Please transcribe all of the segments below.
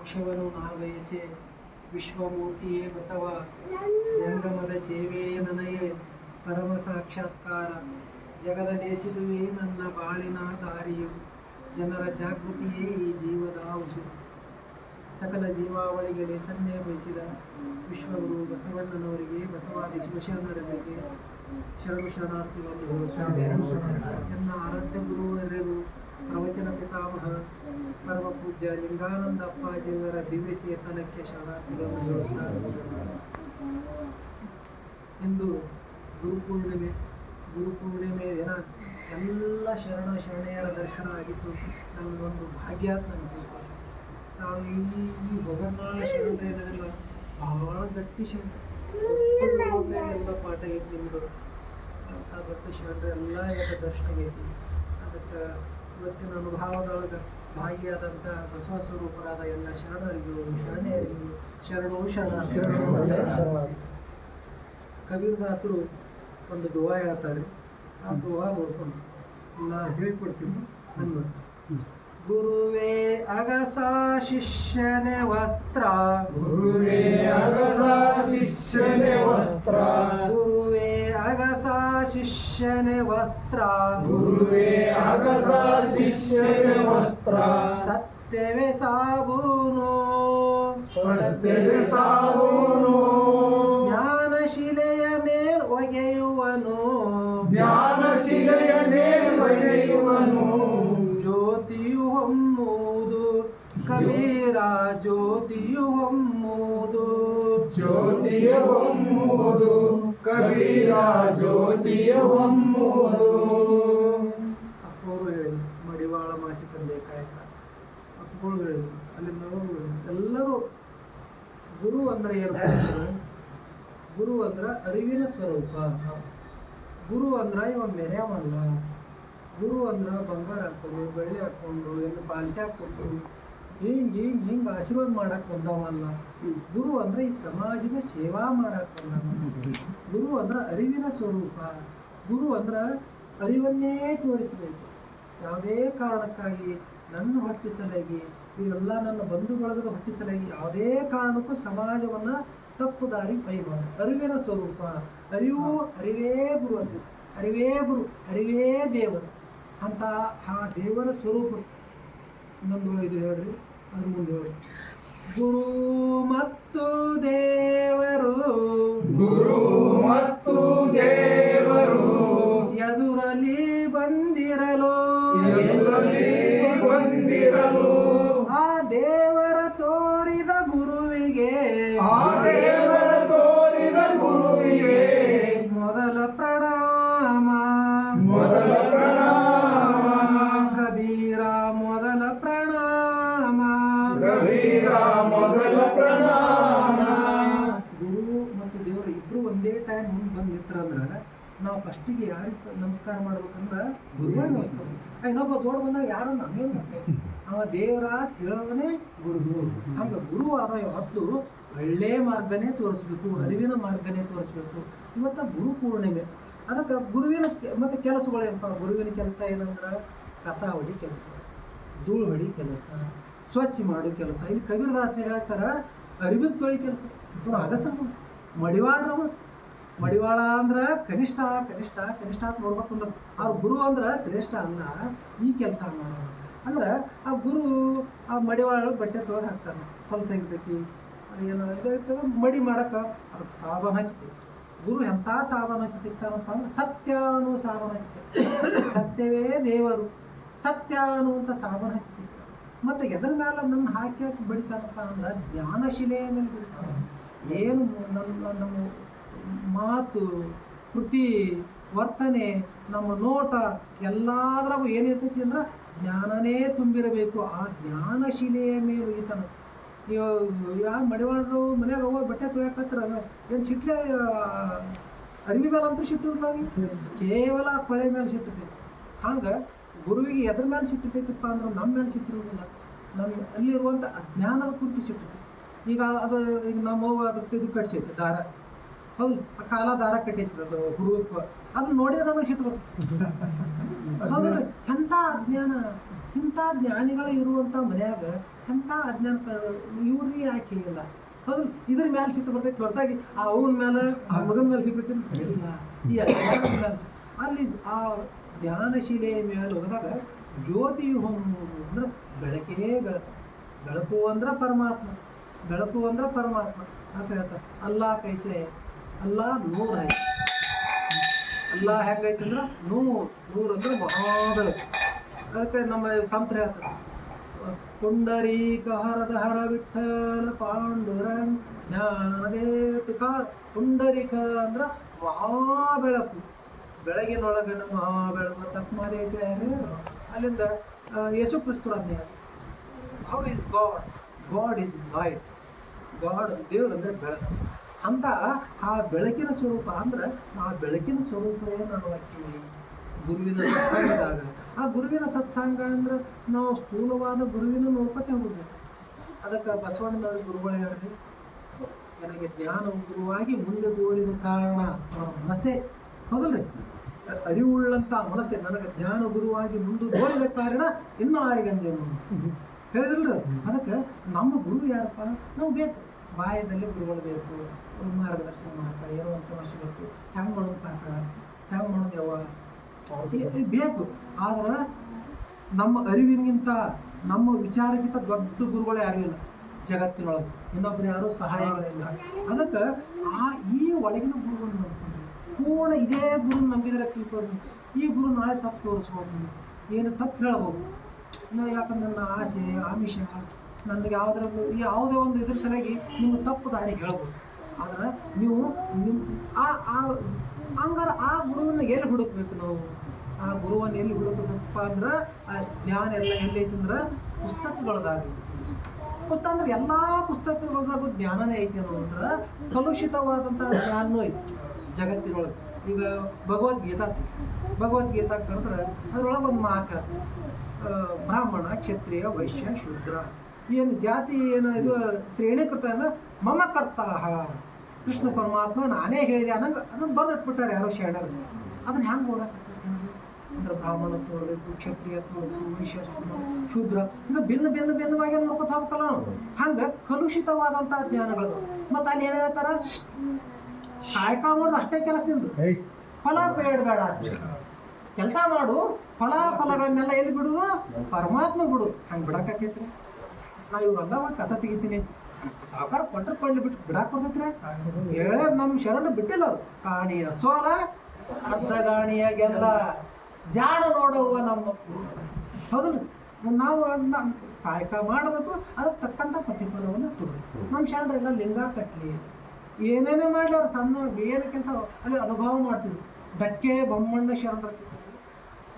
ಮೋಕ್ಷವನ್ನು ನಾವಯಸೆ ವಿಶ್ವಮೂರ್ತಿಯೇ ಬಸವ, ಜಂಗಮದ ಸೇವೆಯೇ ನನಗೆ ಪರಮ ಸಾಕ್ಷಾತ್ಕಾರ. ಜಗದ ದೇಶದುವೇ ನನ್ನ ಬಾಳಿನ ದಾರಿಯು, ಜನರ ಜಾಗೃತಿಯೇ ಈ ಜೀವದ ಔಷಧ. ಸಕಲ ಜೀವಾವಳಿಗೆ ಲೇಸನ್ನೇ ಬಯಸಿದ ವಿಶ್ವಗುರು ಬಸವಣ್ಣನವರಿಗೆ, ಬಸವಾದಿ ಶಿವಶರಣರಿಗೆ, ಶರಣು ಶರಣಾರ್ಥಿಗಳು ನನ್ನ ಆರಾಧ್ಯ ಗುರುವರೆಗೂ ಪ್ರವಚನ ಪಿತಾಮಹ ಪರಮ ಪೂಜ್ಯ ಲಿಂಗಾನಂದ ಅಪ್ಪಾಜಿಯವರ ದಿವ್ಯ ಚೇತನಕ್ಕೆ ಶರಣಾರ್ಥಿಗಳನ್ನು ಗುರು ಇಂದು ಗುರುಪೂರ್ಣಿಮೆ ಗುರುಪೂರ್ಣಿಮೆ ದಿನ ಎಲ್ಲ ಶರಣ ಶರಣೆಯರ ದರ್ಶನ ಆಗಿತ್ತು ನಮಗೊಂದು ಭಾಗ್ಯ ಅಂತ ತಾವು ಈ ಹೊಗರ್ನಾಳ ಶರಣೆಯಲ್ಲ ಬಹಳ ಗಟ್ಟಿ ಶರಣ ಎಲ್ಲ ಪಾಠ ಐತಿ ನಿಮ್ಮದು ಅಂತ ಗಟ್ಟಿ ಶರಣರೆ ಎಲ್ಲ ದರ್ಶನ ಐತಿ ಅದಕ್ಕೆ ಇವತ್ತಿನ ಅನುಭವದೊಳಗೆ ಭಾಗಿಯಾದಂಥ ಬಸವ ಸ್ವರೂಪರಾದ ಎಲ್ಲ ಶರಣರಿಗೂ ಶರಣೆಯರಿಗೂ ಶರಣು ಶರಣ ಕಬೀರದಾಸರು ಒಂದು ದುವಾ ಹೇಳ್ತಾರೆ. ಆ ದುವಾ ನೋಡ್ಕೊಂಡು ನಾ ಹೇಳ್ಕೊಡ್ತೀನಿ. ನನ್ನ ಗುರುವೇ ಅಗಸ ಶಿಷ್ಯನೆ ವಸ್ತ್ರ. ಗುರುವೇ ಅಗಸ ಶಿಷ್ಯನೆ ವಸ್ತ್ರ. ಗುರುವೇ ಅಗಸ ಶಿಷ್ಯನೆ ವಸ್ತ್ರ. ಗುರುವೇ ಅಗಸ ಶಿಷ್ಯನೆ ವಸ್ತ್ರ. ಸತ್ಯವೇ ಸಾಬೂನು. ಸತ್ಯವೇ ಜ್ಞಾನ ಶಿಲೆಯ ಮೇಲ್ ಒಗೆಯುವನು. ಜ್ಞಾನಶಿಲೆಯ ಮೇಲ್ವಗೆಯುವನು ಜ್ಯೋತಿಯು ಹೊಮ್ಮುವುದು ಕಬೀರ ಜ್ಯೋತಿಯು ಹೊಮ್ಮುವುದು ಜ್ಯೋತಿಯು ಹೊಮ್ಮುವುದು ಕಬೀರ ಜ್ಯೋತಿಯ ಮಡಿವಾಳ ಮಾಚಿ ತಂದೆ ಕಾಯಕ. ಅಪ್ಪಗಳು ಹೇಳಿದ್ರು ಅಲ್ಲಿ ಎಲ್ಲರೂ ಗುರು ಅಂದ್ರೆ ಏನು? ಗುರು ಅಂದ್ರ ಅರಿವಿನ ಸ್ವರೂಪ. ಗುರು ಅಂದ್ರ ಇವ ಮೆರೆಯವಲ್ಲ. ಗುರು ಅಂದ್ರ ಬಂಗಾರ ಹಾಕೊಂಡು ಬೆಳ್ಳಿ ಹಾಕೊಂಡು ಏನು ಬಾಲ್ಟಿ ಹಾಕೊಂಡು ಹಿಂಗ್ ಹಿಂಗೆ ಹಿಂಗೆ ಆಶೀರ್ವಾದ ಮಾಡಕ್ ಬಂದವಲ್ಲ ಗುರು ಅಂದ್ರೆ ಈ ಸಮಾಜದ ಸೇವಾ ಮಾಡಕ್ ಬಂದವ ಗುರು ಅಂದ್ರ ಅರಿವಿನ ಸ್ವರೂಪ. ಗುರು ಅಂದ್ರ ಅರಿವನ್ನೇ ತೋರಿಸಬೇಕು. ಯಾವುದೇ ಕಾರಣಕ್ಕಾಗಿ ನನ್ನ ಹೊಟ್ಟಿಸಲಾಗಿ ಇವೆಲ್ಲ ನನ್ನ ಬಂಧು ಬಳಗದ ಹೊಟ್ಟಿಸಲಾಗಿ ಯಾವುದೇ ಕಾರಣಕ್ಕೂ ಸಮಾಜವನ್ನ ತಪ್ಪು ದಾರಿ ಕೈಬಾರ್ದು ಅರಿವಿನ ಸ್ವರೂಪ. ಅರಿವು ಅರಿವೇ ಗುರು ಅಂತ ಅರಿವೇ ಗುರು ಅರಿವೇ ದೇವರು. ಅಂತ ಆ ದೇವರ ಸ್ವರೂಪ. ಇನ್ನೊಂದು ಇದು ಹೇಳ್ರಿ ಅದ್ರ ಮುಂದೆ ಹೇಳ್ರಿ ಗುರು ಮತ್ತು ದೇವರು. ಗುರು ಮತ್ತು ದೇವರು. ಎದುರಲ್ಲಿ ಬಂದಿರಲು. ಎದುರಲಿ ಬಂದಿರಲು. ಆ ದೇವರ ತೋರಿದ ಗುರುವಿಗೆ. ಆ ದೇವರ ಮುಂದೆ ಬಂದು ಅಂದ್ರೆ ನಾವು ಫಸ್ಟಿಗೆ ಯಾರಿಗೆ ನಮಸ್ಕಾರ ಮಾಡ್ಬೇಕಂದ್ರೆ ಗುರುಗಳಿಗೆ ನಮಸ್ಕಾರ ಇನ್ನೊಬ್ಬ ದೊಡ್ಡ ಬಂದಾಗ ಯಾರು ನಮ್ಗೇನು ಅವ ದೇವರ ತಿಳವನೇ ಗುರು. ಹಂಗ ಗುರು ಆದ ಹೊತ್ತು ಒಳ್ಳೆ ಮಾರ್ಗನೇ ತೋರಿಸ್ಬೇಕು ಅರಿವಿನ ಮಾರ್ಗನೇ ತೋರಿಸ್ಬೇಕು. ಇವತ್ತ ಗುರು ಪೂರ್ಣಿಮೆ. ಅದಕ್ಕೆ ಗುರುವಿನ ಮತ್ತೆ ಕೆಲಸಗಳೇನಪ್ಪ ಗುರುವಿನ ಕೆಲಸ ಏನಂದ್ರೆ ಕಸ ಹೊಡಿ ಕೆಲಸ ಧೂಳು ಹೊಡಿ ಕೆಲಸ ಸ್ವಚ್ಛ ಮಾಡೋ ಕೆಲಸ. ಇಲ್ಲಿ ಕಬೀರದಾಸ್ ಹೇಳ್ತಾರ ಅರಿವಿನ ತೊಳಿ ಕೆಲಸ. ಅಗಸ ಮಡಿವಾಳ್ರವ ಮಡಿವಾಳ ಅಂದ್ರೆ ಕನಿಷ್ಠ ಕನಿಷ್ಠ ಕನಿಷ್ಠ ಅಂತ ನೋಡ್ಬೇಕು ಅಂದ್ರೆ ಆ ಗುರು ಅಂದ್ರೆ ಶ್ರೇಷ್ಠ ಅನ್ನ, ಈ ಕೆಲಸ ಮಾಡೋರು ಅಂದ್ರೆ ಆ ಗುರು ಆ ಮಡಿವಾಳ ಬಟ್ಟೆ ತೊಗೊಂಡು ಹಾಕ್ತಾನೆ ಹೊಲ ಅದೇನು ಇದಾಗ್ತದೆ ಮಡಿ ಮಾಡಕ್ಕೆ ಅದಕ್ಕೆ ಸಾಬಾನು ಹಚ್ಚಿತ್ತು ಗುರು ಎಂಥ ಸಾಬಾನು ಹಚ್ಚತಿರ್ತಾನಪ್ಪ ಅಂದ್ರೆ ಸತ್ಯ ಅನ್ನೋ ಸಾಬಾನು ಹಚ್ಚಿತ್ತು ಸತ್ಯವೇ ದೇವರು, ಸತ್ಯ ಅನ್ನುವಂಥ ಸಾಬಾನು ಹಚ್ಚಿತ್ತು ಮತ್ತು ಎದ್ರ ಮೇಲೆ ನನ್ನ ಹಾಕಿ ಹಾಕಿ ಬಿಡ್ತಾನಪ್ಪ ಅಂದ್ರೆ ಜ್ಞಾನಶಿಲೆಯ ಮೇಲೆ ಬಿಡ್ತಾನೆ. ಏನು ನನ್ನ ನಮ್ಮ ಮಾತು, ಕೃತಿ, ವರ್ತನೆ, ನಮ್ಮ ನೋಟ ಎಲ್ಲದರಾಗೂ ಏನಿರ್ತೈತಿ ಅಂದ್ರೆ ಜ್ಞಾನನೇ ತುಂಬಿರಬೇಕು. ಆ ಜ್ಞಾನಶಿಲೆಯ ಮೇಲೆ ಈತನ. ಯಾವ ಮಡಿವಾಳರು ಮನೆಯಾಗ ಹೋಗಿ ಬಟ್ಟೆ ತೊಳ್ಯಾಕತ್ರ ಏನು ಸಿಟ್ಲೆ ಅರಿವಿ ಮೇಲೆ ಅಂತೂ ಸಿಟ್ಟು ಕೇವಲ ಕೊಳೆ ಮೇಲೆ ಸಿಟ್ಟೈತಿ ಹಂಗೆ ಗುರುವಿಗೆ ಎದ್ರ ಮೇಲೆ ಸಿಟ್ಟಿರ್ತೈತಪ್ಪ ಅಂದ್ರೆ ನಮ್ಮ ಮೇಲೆ ಸಿಟ್ಟಿರೋದಿಲ್ಲ ನಮ್ಮ ಅಲ್ಲಿರುವಂಥ ಅಜ್ಞಾನದ ಕುರಿತು ಸಿಟ್ಟೈತಿ ಈಗ ಅದು, ಈಗ ನಮ್ಮ ಅದಕ್ಕೆ ಇದು ಕಟ್ಸೈತೆ ದಾರ. ಹೌದು ಕಾಲ ದಾರ ಅದು ಹುಡುಗಕ್ಕೆ ಅದನ್ನ ನೋಡಿದ್ರೆ ನಮಗೆ ಸಿಟ್ಟು ಬರ್ತದೆ ಎಂಥ ಅಜ್ಞಾನ ಇಂಥ ಜ್ಞಾನಿಗಳು ಇರುವಂಥ ಮನ್ಯಾಗ ಎಂಥ ಅಜ್ಞಾನ ಇವ್ರಿಗೆ ಯಾಕೆ ಇಲ್ಲ? ಹೌದು, ಇದ್ರ ಮೇಲೆ ಸಿಟ್ಟು ಬರ್ತೈತಿ ಹೊರತಾಗಿ ಆ ಅವನ ಮೇಲೆ ಆ ಮಗನ ಮೇಲೆ ಇಲ್ಲ ಈ ಸಿಟ್ಟು. ಅಲ್ಲಿ ಆ ಜ್ಞಾನಶೀಲೆಯ ಮೇಲೆ ಹೋದಾಗ ಜ್ಯೋತಿ ಅಂದ್ರೆ ಬೆಳಕೇ ಬೆಳಕು ಬೆಳಕು ಅಂದ್ರೆ ಪರಮಾತ್ಮ, ಬೆಳಕು ಅಂದ್ರೆ ಪರಮಾತ್ಮ ಅಂತ ಹೇಳ್ತಾರೆ. ಅಲ್ಲಾ ಕೈಸೆ ಅಲ್ಲಾ ನೂರ ಅಲ್ಲ ಹೆಂಗೈತೆ ಅಂದ್ರೆ ನೂರು ನೂರು ಅಂದ್ರೆ ಮಹಾ ಬೆಳಕು ಅದಕ್ಕೆ ನಮ್ಮ ಸಂತ್ರ ಹೇಳ್ತಾರೆ. ಪುಂಡರೀಕ ಹರದ ಹರ ವಿಠಲ ಪಾಂಡುರಂಗ್ ಜ್ಞಾನದೇ ತುಕಾರ್ ಪುಂಡರೀಕ ಅಂದ್ರೆ ಮಹಾ ಬೆಳಕು ಬೆಳಗಿನೊಳಗನ ಮಹಾ ಬೆಳಕು ತಪ್ಪು ಮಾಡಿ ಅಲ್ಲಿಂದ Yesu Kristu how is God God is light God ದೇವ್ರು ಅಂದರೆ ಬೆಳಕು. ಅಂತ ಆ ಬೆಳಕಿನ ಸ್ವರೂಪ ಅಂದ್ರೆ ಆ ಬೆಳಕಿನ ಸ್ವರೂಪವೇ ನಾನು ಹಾಕಿವಿ ಗುರುವಿನ ಸತ್ಸಂಗದಾಗ. ಆ ಗುರುವಿನ ಸತ್ಸಂಗ ಅಂದ್ರೆ ನಾವು ಸ್ಥೂಲವಾದ ಗುರುವಿನ ನೋಡ್ಕೊತೇ ಹೋಗ್ಬೇಕು. ಅದಕ್ಕೆ ಬಸವಣ್ಣನ ಗುರುಗಳು ಹೇಳ್ರಿ ನನಗೆ ಜ್ಞಾನ ಗುರುವಾಗಿ ಮುಂದೆ ದೂರಿದ ಕಾರಣ ಮನಸ್ಸೇ. ಹೌದಲ್ರಿ? ಅರಿವುಳ್ಳಂತ ಮನಸ್ಸೆ. ನನಗೆ ಜ್ಞಾನ ಗುರುವಾಗಿ ಮುಂದೆ ತೋರಿದ ಕಾರಣ ಇನ್ನೂ ಆರಿಗಂಜೇನು ಹೇಳಿದ್ರಲ್ರ? ಅದಕ್ಕೆ ನಮ್ಮ ಗುರು ಯಾರಪ್ಪ? ನಾವು ಬೇಕು. ಬಾಯದಲ್ಲಿ ಗುರುಗಳು ಬೇಕು ಅವ್ರು ಮಾರ್ಗದರ್ಶನ ಮಾಡ್ತಾರೆ ಏನೋ ಒಂದು ಸಮಸ್ಯೆ ಬೇಕು. ಹೆಂಗೆ ಮಾಡೋದು ತಾಕ ಹೆಂಗೆ ಮಾಡೋದು ಯಾವ ಬೇಕು. ಆದ್ರೆ ನಮ್ಮ ಅರಿವಿನಿಗಿಂತ ನಮ್ಮ ವಿಚಾರಕ್ಕಿಂತ ದೊಡ್ಡ ಗುರುಗಳು ಯಾರೂ ಇಲ್ಲ. ಜಗತ್ತಿನೊಳಗೆ. ಇನ್ನೊಬ್ರು ಯಾರು ಸಹಾಯಗಳಿಲ್ಲ ಅದಕ್ಕೆ ಆ ಈ ಒಳಗಿನ ಗುರುಗಳು ನೋಡ್ಕೊಂಡು ಪೂರ್ಣ ಇದೇ ಗುರು ನಂಬಿದ್ರೆ ತಿಳ್ಕೊಂಡು ಈ ಗುರು ನಾಳೆ ತಪ್ಪು ತೋರಿಸ್ಬೋದು. ಏನು ತಪ್ಪು ಹೇಳ್ಬೋದು. ಯಾಕಂದ್ರೆ ನನ್ನ ಆಸೆ ಆಮಿಷ. ನನಗೆ ಯಾವುದ್ರಲ್ಲೂ ಯಾವುದೇ ಒಂದು ಇದ್ರ ಸಲುವಾಗಿ ನಿಮ್ಮ ತಪ್ಪು ದಾರಿ ಹೇಳ್ಬೋದು. ಆದ್ರೆ ನೀವು ನಿಮ್ಮ ಆ ಆ ಹಂಗಾರೆ ಆ ಗುರುವನ್ನು ಎಲ್ಲಿ ಹುಡುಕ್ಬೇಕು ನಾವು? ಆ ಗುರುವನ್ನು ಎಲ್ಲಿ ಹುಡುಕಬೇಕಪ್ಪ ಅಂದ್ರೆ, ಆ ಜ್ಞಾನ ಎಲ್ಲ ಅಂದ್ರೆ ಪುಸ್ತಕಗಳದಾಗ ಪುಸ್ತಕ ಅಂದ್ರೆ ಎಲ್ಲ ಪುಸ್ತಕಗಳದಾಗೂ ಜ್ಞಾನನೇ ಐತಿ ಅಂದ್ರೆ ಕಲುಷಿತವಾದಂಥ ಜ್ಞಾನನೂ ಐತಿ ಜಗತ್ತಿನೊಳಗೆ. ಈಗ ಭಗವದ್ಗೀತಾ ಭಗವದ್ಗೀತಾ ಕರೆದ್ರೆ ಅದರೊಳಗೆ ಒಂದು ಮಾತು ಬ್ರಾಹ್ಮಣ, ಕ್ಷತ್ರಿಯ, ವೈಶ್ಯ, ಶೂದ್ರ. ಏನು ಜಾತಿ ಏನು ಇದು ಶ್ರೇಣೀಕೃತ ಅಂದ್ರೆ ಮಮ ಕರ್ತಾಹ ಕೃಷ್ಣ ಪರಮಾತ್ಮ ನಾನೇ ಹೇಳಿದೆ ಅನ್ನಂಗೆ ಅದನ್ನು ಬರೆದಿಟ್ಬಿಟ್ಟಾರೆ ಯಾರೋ ಶರಣರು. ಅದನ್ನ ಹೆಂಗೆ ಓದಕ್ಕೆ ಅಂದ್ರೆ ಬ್ರಾಹ್ಮಣ ನೋಡಬೇಕು ಕ್ಷತ್ರಿಯ ನೋಡಬೇಕು ವೈಶ್ಯ ಶೂದ್ರ. ಹಿಂಗೆ ಭಿನ್ನ ಭಿನ್ನ ಭಿನ್ನವಾಗಿ ನೋಡ್ಕೊತ ಹೋಗ್ಬೇಕಲ್ಲ ನಾವು. ಹಂಗೆ ಕಲುಷಿತವಾದಂಥ ಜ್ಞಾನಗಳು. ಮತ್ತು ಅಲ್ಲಿ ಏನು ಹೇಳ್ತಾರ? ಕಾಯಕ ಮಾಡೋದು ಅಷ್ಟೇ ಕೆಲಸ ಕೆಲಸದಿಂದ ಫಲ ಬೇಡ ಬೇಡ. ಕೆಲಸ ಮಾಡು. ಫಲ ಫಲಗಳನ್ನೆಲ್ಲ ಎಲ್ಲಿ ಬಿಡುವ ಪರಮಾತ್ಮ ಬಿಡು. ಹಂಗೆ ಬಿಡಕ್ಕಾಕೈತ್ರಿ ನಾ ಇವ್ರು ಒಂದು ಕಸ ತೆಗಿತೀನಿ. ಸಾವುಕಾರ ಕೊಟ್ಟರೆ ಕೊಂಡು ಬಿಟ್ಟು ಬಿಡಾಕ್ ಬರ್ತೈತ್ರಿ. ಹೇಳೇ ನಮ್ಮ ಶರಣ ಬಿಟ್ಟಿಲ್ಲ ಅದು ಕಾಣಿಯ ಸೋಲ ಅರ್ಧ ಗಾಣಿಯಾಗೆಲ್ಲ ಜಾಣ ನೋಡುವ ನಮ್ಮ ಹೌದಲ್ಲ? ನಾವು ಕಾಯಕ ಮಾಡಬೇಕು. ಅದಕ್ಕೆ ತಕ್ಕಂಥ ಪ್ರತಿಫಲವನ್ನು ತಗೋಬೇಕು ನಮ್ಮ ಶರಣರೆಲ್ಲ ಲಿಂಗ ಕಟ್ಟಲಿ ಏನೇನೇ ಮಾಡಲಿ ಅವ್ರು ಸಣ್ಣ ಬೇರೆ ಕೆಲಸ ಅಲ್ಲಿ ಅನುಭವ ಮಾಡ್ತೀವಿ ಡಕ್ಕೆ ಬೊಮ್ಮಣ್ಣ ಶರಣರ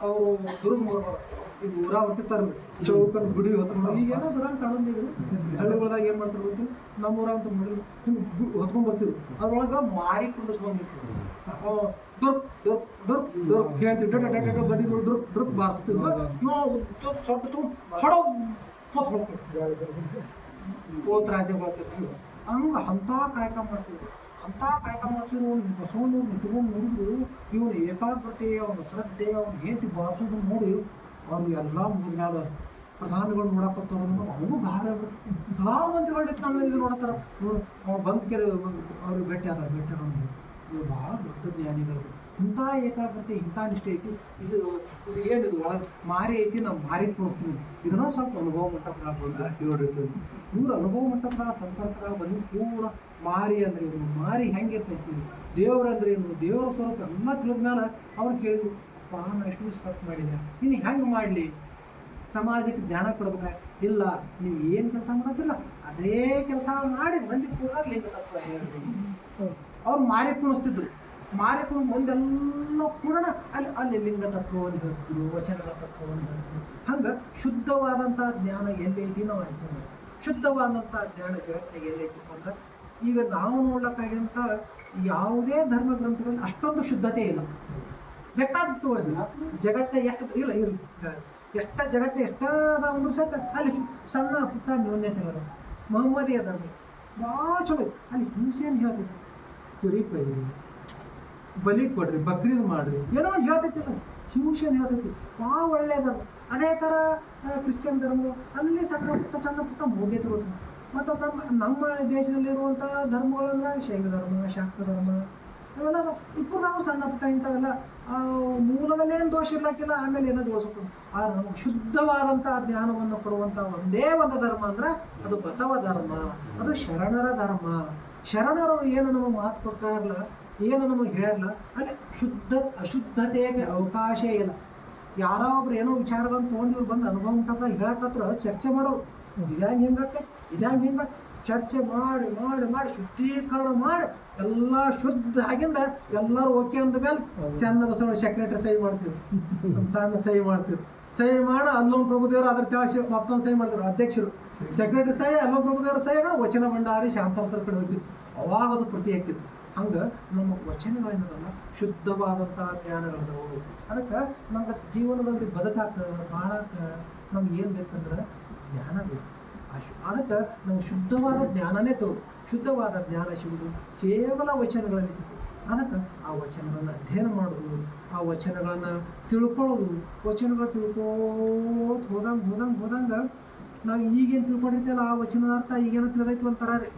ಅವರು ದುರ್ಗ ಈಗ ಊರ ಹೊತ್ತಿರ್ತಾರೆ ಚೌಕನ್ ಗುಡಿ ಹೊತ್ಕೊಂಡು ಈಗೇನೋ ದುರಂಗ್ ಕಾಣೋದಿದ್ರು ಹಳ್ಳಿಗಳದಾಗ ಏನು ಮಾಡ್ತಾರೆ ನಮ್ಮ ಊರ ಅಂತ ಮುಡಿ ಹೊತ್ಕೊಂಡ್ ಬರ್ತಿದ್ರು. ಅದ್ರೊಳಗೆ ಮಾರಿ ಕುಂದಿಸ್ಕೊಂಡಿರ್ತಿದ್ರು ದುರ್ಗ್ ದುರ್ಗ್ ದುರ್ಗ್ ದುರ್ಗ್ ಹೇಳ್ತಿ ಡಟ ಡಟ ಡಟ ದುರ್ಗ್ ಬಾರಿಸ್ತಿದ್ರು ನಾವು ಸ್ವಲ್ಪ ತುಂಬ ಹೊಡೋ ಕೋತ್ ರಾಜ ಬರ್ತಿರ್ತೀವಿ ಹಂಗೆ ಅಂಥ ಕಾಯಕ ಮಾಡ್ತಿದ್ರು. ಅಂಥ ಕಾಯಕ ಮಾಡ್ತಿದ್ರು. ಅವ್ನು ಬಸವಣ್ಣ ನಿಂತ್ಕೊಂಡು ನೋಡಿದ್ರು. ಇವನು ಏಕಾಗ್ರತೆ ಅವನ ಶ್ರದ್ಧೆ ಅವನು ಹೇತಿ ಬಾರಿಸೋದು ನೋಡಿ ಅವ್ರು ಎಲ್ಲ ಮುಗಿದ್ಮ್ಯಾಲ ಪ್ರಧಾನಿಗಳು ನೋಡಕತ್ತವ್ರು ಅವನು ಭಾಳ ಎಲ್ಲ ಮಂದಿಗಳು ನನ್ನ ಇದು ನೋಡ್ತಾರ ನೋಡು ಅವ್ನು ಬಂದು ಕೆರೆ ಅವ್ರಿಗೆ ಭೇಟಿ ಆದ ಭೇಟಿ ಅನ್ನೋದು ಇವ್ರು ಭಾಳ ದೊಡ್ಡ ಜ್ಞಾನಿಗಳು. ಇಂಥ ಏಕಾಗ್ರತೆ ಇಂಥ ನಿಷ್ಠೆ ಐತಿ. ಇದು ಇದು ಏನಿದು ಒಳಗೆ ಮಾರಿ ಐತಿ ನಾವು ಮಾರಿ ತೋರಿಸ್ತೀವಿ ಇದನ್ನ ಸ್ವಲ್ಪ ಅನುಭವ ಮಟ್ಟದಾಗ ಇವ್ರ ಅನುಭವ ಮಟ್ಟಪ್ರ ಸಂಪರ್ಕರ ಬಂದು ಪೂರ್ಣ ಮಾರಿ ಅಂದ್ರೆ ಏನು? ಮಾರಿ ಹೆಂಗೆ ಇರ್ತೈತಿ ದೇವ್ರ ಅಂದ್ರೆ ಏನು? ದೇವರ ಸ್ವರೂಪ ಎಲ್ಲ ತಿಳಿದ್ಮೇಲೆ ಅವ್ರು ಕೇಳಿದ್ರು. ಪಾ ಶೂಸ್ ರೆಸ್ಪೆಕ್ಟ್ ಮಾಡಿದೆ ಇನ್ನು ಹೆಂಗೆ ಮಾಡಲಿ? ಸಮಾಜಕ್ಕೆ ಜ್ಞಾನ ಕೊಡ್ಬೇಕ? ಇಲ್ಲ, ನೀವು ಏನು ಕೆಲಸ ಮಾಡೋದಿಲ್ಲ, ಅದೇ ಕೆಲಸ ಮಾಡಿ ಮಂದಿ ಕೂಡ ತತ್ವ ಅವ್ರು ಮಾರಿ ಕುಣಿಸ್ತಿದ್ರು. ಮಾರಿ ಕುಣ ಮುಂದೆಲ್ಲ ಕೂಡ ಅಲ್ಲಿ ಅಲ್ಲಿ ಲಿಂಗ ತತ್ವವನ್ನು ಹೇಳ್ತಿದ್ರು, ವಚನಗಳ ತತ್ವವನ್ನು ಹೇಳ್ತಿದ್ರು. ಹಂಗೆ ಶುದ್ಧವಾದಂಥ ಜ್ಞಾನ ಎಲ್ಲೈತಿ ನಾವು ಹೇಳ್ತೀವಿ. ಶುದ್ಧವಾದಂಥ ಜ್ಞಾನ ಜಗತ್ತಿಗೆ ಎಲ್ಲೈತಿ ಅಂದ್ರೆ, ಈಗ ನಾವು ನೋಡ್ಲಕ್ಕಾಗಿಂತ ಯಾವುದೇ ಧರ್ಮ ಗ್ರಂಥಗಳಲ್ಲಿ ಅಷ್ಟೊಂದು ಶುದ್ಧತೆ ಇಲ್ಲ. ಬೇಕಾದ ತೋರಿಲ್ಲ ಜಗತ್ತ ಎಷ್ಟು ಇಲ್ಲ ಇರಲಿ ಎಷ್ಟ ಜಗತ್ತ ಎಷ್ಟ ಅದಾವ ಸಹಿತ ಅಲ್ಲಿ ಸಣ್ಣ ಪುಟ್ಟ ನ್ಯೂನ್ಯತೆಗಳು ಮೊಹಮ್ಮದಿ ಅದಾವೆ ಭಾಳ ಚಲೋ ಅಲ್ಲಿ ಹಿಂಸೆಯನ್ನು ಹೇಳ್ತೈತಿ ಕುರಿ ಕೊಯ್ರಿ, ಬಲಿ ಕೊಡ್ರಿ, ಬಕ್ರೀದ್ ಮಾಡ್ರಿ, ಏನೋ ಒಂದು ಹೇಳ್ತೈತಿಲ್ಲ ಹಿಂಸೆಯನ್ನು ಹೇಳ್ತೈತಿ ಭಾಳ ಒಳ್ಳೇದಲ್ಲ ಅದೇ ಥರ ಕ್ರಿಶ್ಚಿಯನ್ ಧರ್ಮ, ಅಲ್ಲಿ ಸಣ್ಣ ಪುಟ್ಟ ಸಣ್ಣ ಪುಟ್ಟ ಮೂಢ್ಯತೆಗಳು ಮತ್ತು ನಮ್ಮ ನಮ್ಮ ದೇಶದಲ್ಲಿರುವಂಥ ಧರ್ಮಗಳಂದ್ರೆ ಶೈವ ಧರ್ಮ, ಶಾಕ್ತ ಧರ್ಮ ಇವೆಲ್ಲ ಇಬ್ಬರು ನಾವು ಸಣ್ಣ ಪುಟ್ಟ ಇಂಥವೆಲ್ಲ ಆ, ಮೂಲದಲ್ಲಿ ಏನು ದೋಷ ಇರ್ಲಾಕಿಲ್ಲ ಆಮೇಲೆ ಏನೋ ಜೋಡಿಸ್ಕೊಂಡು ಆದ್ರೆ ನಮಗೆ ಶುದ್ಧವಾದಂಥ ಜ್ಞಾನವನ್ನು ಕೊಡುವಂಥ ಒಂದೇ ಒಂದು ಧರ್ಮ ಅಂದ್ರೆ ಅದು ಬಸವ ಧರ್ಮ. ಅದು ಶರಣರ ಧರ್ಮ. ಶರಣರು ಏನು ನಮಗೆ ಮಾತು ಕೊಟ್ಟಾರಲ್ಲ ಏನು ನಮಗೆ ಹೇಳಲ್ಲ ಅಲ್ಲಿ ಶುದ್ಧ ಅಶುದ್ಧತೆಗೆ ಅವಕಾಶ ಇಲ್ಲ. ಯಾರೋ ಒಬ್ರು ಏನೋ ವಿಚಾರಗಳನ್ನು ತೊಗೊಂಡು ಬಂದು ಅನುಭವ ಉಂಟಪ್ಪ ಹೇಳಕತ್ರ ಚರ್ಚೆ ಮಾಡೋರು. ಇದ್ಯಾಂಗೆ ಹೆಂಗಕ್ಕೆ ಇದ್ಯಾಂಗೆ ಹೆಂಗ ಚರ್ಚೆ ಮಾಡಿ ಮಾಡಿ ಮಾಡಿ ಶುದ್ಧೀಕರಣ ಮಾಡಿ ಎಲ್ಲ ಶುದ್ಧ ಆಗಿಂದ ಎಲ್ಲರೂ ಓಕೆ ಅಂದ ಮೇಲೆ ಚಂದ ಬಸವಣ್ಣ ಸೆಕ್ರೆಟರಿ ಸಹಿ ಮಾಡ್ತೀವಿ ಸಣ್ಣ ಸಹಿ ಮಾಡ್ತೀವಿ ಸಹಿ ಮಾಡಿ ಅಲ್ಲೊಂದು ಪ್ರಭುದೇವರು ಅದ್ರ ಕೆಳಗೆ ಮತ್ತೊಂದು ಸಹಿ ಮಾಡ್ತಾರೆ ಅಧ್ಯಕ್ಷರು. ಸೆಕ್ರೆಟರಿ ಸಹಿ ಅಲ್ಲೊಂದು ಪ್ರಭುದೇವರ ಸಹಿ ಮಾಡಿ ವಚನ ಭಂಡಾರಿ ಶಾಂತಾಸರ ಕಡೆ ಹೋಗ್ತಿತ್ತು ಅವಾಗ ಅದು ಪ್ರತಿ ಹಾಕಿತ್ತು ಹಂಗೆ ನಮ್ಮ ವಚನಗಳೇನದಲ್ಲ ಶುದ್ಧವಾದಂಥ ಜ್ಞಾನಗಳದವು ಅದಕ್ಕೆ ನಮ್ಗೆ ಜೀವನದಲ್ಲಿ ಬದುಕಾಕ ಬಾಳಕ ನಮ್ಗೆ ಏನು ಬೇಕಂದ್ರೆ ಜ್ಞಾನ ಬೇಕು. ಆ ಶು ಅದಕ್ಕೆ ನಾವು ಶುದ್ಧವಾದ ಜ್ಞಾನನೇ ತೋರು ಶುದ್ಧವಾದ ಜ್ಞಾನ ಸಿಗುವುದು ಕೇವಲ ವಚನಗಳಲ್ಲಿ ಸಿಗುತ್ತೆ ಅದಕ್ಕೆ ಆ ವಚನಗಳನ್ನು ಅಧ್ಯಯನ ಮಾಡೋದು ಆ ವಚನಗಳನ್ನು ತಿಳ್ಕೊಳ್ಳೋದು ವಚನಗಳು ತಿಳ್ಕೋತ ಹೋದಂಗೆ ಹೋದಂಗೆ ಹೋದಂಗೆ ನಾವು ಈಗೇನು ತಿಳ್ಕೊಂಡಿರ್ತೀವಲ್ಲ ಆ ವಚನದ ಅರ್ಥ ಈಗೇನು ತಿಳಿದೈತಿ ಅಂತಾರ ರೀ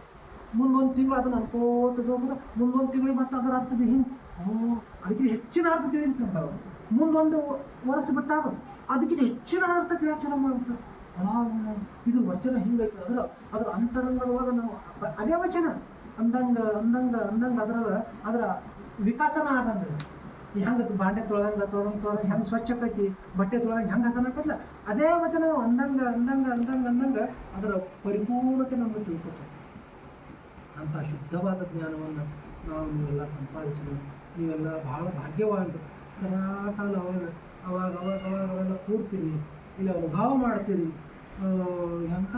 ಮುಂದೊಂದು ತಿಂಗಳು ಅದನ್ನು ಅನ್ಕೋತ ಹೋಗೋದು ಮುಂದೊಂದು ತಿಂಗಳಿಗೆ ಮತ್ತೆ ಅದರ ಅರ್ಥದ ಹಿಂಗೆ ಅದಕ್ಕೆ ಹೆಚ್ಚಿನ ಅರ್ಥ ತಿಳಿದಂತಾವ ಮುಂದೊಂದು ವರ್ಷ ಬಿಟ್ಟಾಗ ಅದಕ್ಕಿಂತ ಹೆಚ್ಚಿನ ಅರ್ಥ ತಿಳಿಯೋಕೆ ಚೆನ್ನಾಗಿ ಮಾಡ್ಬಿಡ್ತಾರೆ ಆ, ಇದು ವಚನ ಹಿಂಗೈತೆ ಅಂದ್ರೆ ಅದ್ರ ಅಂತರಂಗದೊಳಗೆ ನಾವು ಅದೇ ವಚನ. ಅಂದಂಗ ಅಂದಂಗ ಅಂದಂಗ ಅದರ ಅದರ ವಿಕಾಸನ ಆದಂಗೆ. ಹೆಂಗೆ ಬಾಂಡೆ ತೊಳೆದಂಗ ತೊಳೆದಂಗ ಹೆಂಗೆ ಸ್ವಚ್ಛ ಆಕೈತಿ, ಬಟ್ಟೆ ತೊಳೆದಂಗೆ ಹೆಂಗೆ ಹಸನ ಆಕೈತಿಲ್ಲ ಅದೇ ವಚನ ನಾವು ಅಂದಂಗ ಅಂದಂಗ ಅಂದಂಗ ಅಂದಂಗ ಅದರ ಪರಿಪೂರ್ಣತೆ ನಮಗೆ ತಿಳ್ಕೊತೀವಿ ಅಂಥ ಶುದ್ಧವಾದ ಜ್ಞಾನವನ್ನು ನಾವು ನೀವೆಲ್ಲ ಸಂಪಾದಿಸಲು ನೀವೆಲ್ಲ ಬಹಳ ಭಾಗ್ಯವಾದ ಸದಾ ಕಾಲ ಅವಾಗ ಅವಾಗ ಅವಾಗ ಅವಾಗ ಅವೆಲ್ಲ ಕೂಡ್ತೀರಿ ಇಲ್ಲಿ ಅನುಭವ ಮಾಡ್ತೀರಿ. ಎಂಥ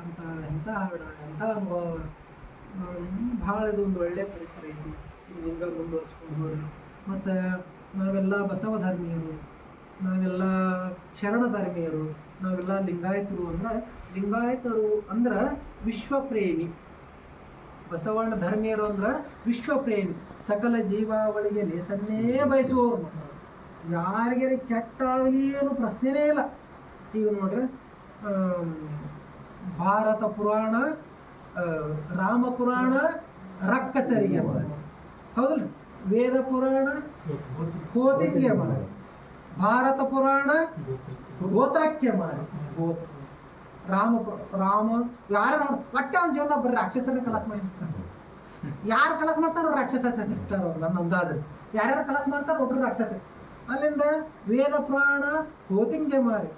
ಅಂತ, ಎಂಥ ಹಾಡ ಎಂಥ ಅನುಭವ ಭಾಳ ಇದೊಂದು ಒಳ್ಳೆಯ ಪರಿಸರ ಐತಿ ಹಿಂಗೆ ಮುಂದುವರಿಸ್ಕೊಂಡು ಮತ್ತು ನಾವೆಲ್ಲ ಬಸವ ಧರ್ಮೀಯರು, ನಾವೆಲ್ಲ ಶರಣ ಧರ್ಮೀಯರು, ನಾವೆಲ್ಲ ಲಿಂಗಾಯತರು ಅಂದ್ರೆ ಲಿಂಗಾಯತರು ಅಂದ್ರೆ ವಿಶ್ವಪ್ರೇಮಿ. ಬಸವಣ್ಣ ಧರ್ಮೀಯರು ಅಂದ್ರೆ ವಿಶ್ವಪ್ರೇಮಿ. ಸಕಲ ಜೀವಾವಳಿಗೆ ಲೇಸನ್ನೇ ಬಯಸುವವರು. ಯಾರಿಗೆ ಕೆಟ್ಟ ಏನು ಪ್ರಶ್ನೆನೇ ಇಲ್ಲ. ಈಗ ನೋಡ್ರಿ ಭಾರತ ಪುರಾಣ ಆ, ರಾಮ ಪುರಾಣ ರಕ್ಕಸರಿಗೆ ಮಾರಿ ಹೌದಲ್ಲ? ವೇದ ಪುರಾಣ ಕೋತಿಗೆ ಮಾರಿ ಭಾರತ ಪುರಾಣ ಗೋತ್ರಕ್ಕೆ ಮಾರಿ ಗೋತ್ರ ರಾಮ ರಾಮ ಯಾರು ಒಟ್ಟೆ ಅವ್ನ ಜೀವನ ಬರೀ ರಾಕ್ಷಸರನ್ನ ಕಲಾಸ ಮಾಡಿ ಯಾರು ಕಲಾಸ ಮಾಡ್ತಾರೋ ರಾಕ್ಷಸ ತಿಂತಾರ ನನ್ನ ಅಂದಾಜು. ಯಾರ್ಯಾರು ಕಲಾಸ ಮಾಡ್ತಾರೋ ಒಬ್ರು ರಾಕ್ಷಸ. ಅಲ್ಲಿಂದ ವೇದ ಪುರಾಣ ಕೋತಿಂಗೆ ಮಾರಿ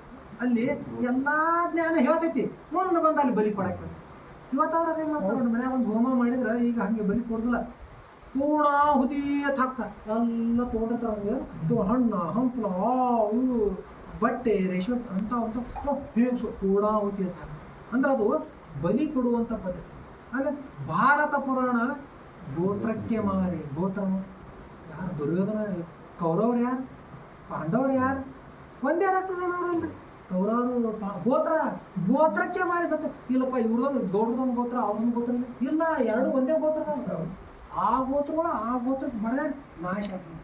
ಅಲ್ಲಿ ಎಲ್ಲಾ ಜ್ಞಾನ ಹೇಳ್ತೈತಿ. ಮುಂದೆ ಬಂದು ಅಲ್ಲಿ ಬಲಿ ಕೊಡಕ್ಕೆ ಇವತ್ತಾದ್ರೆ ಅದೇನು ಮಾಡ್ತಾರೆ ನೋಡಿ, ಮನ್ಯಾಗ ಒಂದು ಹೋಮ ಮಾಡಿದ್ರೆ ಈಗ ಹಂಗೆ ಬಲಿ ಕೊಡುದಿಲ್ಲ. ಪೂರ್ಣ ಅಂತ ಹಾಕ್ತಾರೆ ಎಲ್ಲ ತೊಗೊಂಡಿರ್ತಾರೆ ಹಂಗೆ ಇದು ಹಣ್ಣು, ಹಂಪ್ಲ ಬಟ್ಟೆ, ರೇಷ್ಮೆ, ಅಂತ ಅಂತ. ಹೇಗೆ ಪೂರ್ಣಾಹುತಿ ಅಂತ. ಅಂದ್ರೆ ಅದು ಬಲಿ ಕೊಡುವಂಥ ಪದ್ಧತಿ. ಅಂದ್ರೆ ಭಾರತ ಪುರಾಣ ಗೋತ್ರಕ್ಕೆ ಮಾರಿ. ಗೋತ್ರ ಯಾರು ದುರ್ಯೋಧನ, ಕೌರವ್ರು ಯಾರು? ಪಾಂಡವ್ರು ಯಾರು? ಒಂದೇ ರಕ್ತದ ಅವರಲ್ರಿ ಪಾ- ಗೋತ್ರ ಗೋತ್ರಕ್ಕೆ ಮಾರಿ ಬತ್ತ ಇಲ್ಲಪ್ಪ ಇವ್ರದೊಂದು ಗೌಡ್ರದೊಂದು ಗೋತ್ರ ಅವ್ರದ್ದು ಗೋತ್ರ ಇಲ್ಲ. ಇಲ್ಲ ಎರಡು ಒಂದೇ ಗೋತ್ರ ಆ ಗೋತ್ರಗಳು ಆ ಗೋತ್ರಕ್ಕೆ ಬಡದ ನಾಶ ಆಗ್ತದೆ.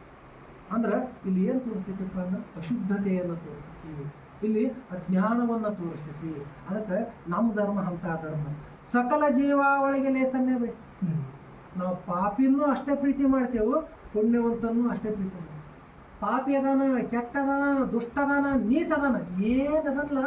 ಅಂದ್ರೆ ಇಲ್ಲಿ ಏನು ತೋರಿಸ್ತೈತಿಪ್ಪ ಅಂದ್ರೆ ಅಶುದ್ಧತೆಯನ್ನು ತೋರಿಸ್ತೀವಿ ಇಲ್ಲಿ ಅಜ್ಞಾನವನ್ನು ತೋರಿಸ್ತೈತಿ. ಅದಕ್ಕೆ ನಮ್ಮ ಧರ್ಮ ಅಂತ ಧರ್ಮ. ಸಕಲ ಜೀವಾವಳಿಗೆ ಲೇಸನ್ನೇ ಬೇಕು ನಾವು ಪಾಪಿನೂ ಅಷ್ಟೇ ಪ್ರೀತಿ ಮಾಡ್ತೇವೆ ಪುಣ್ಯವಂತನೂ ಅಷ್ಟೇ ಪ್ರೀತಿ ಮಾಡ್ತೇವೆ. ಪಾಪಿ ಅದಾನ ಕೆಟ್ಟದಾನ ದುಷ್ಟದಾನ ನೀಚದಾನ ಏನದಲ್ಲ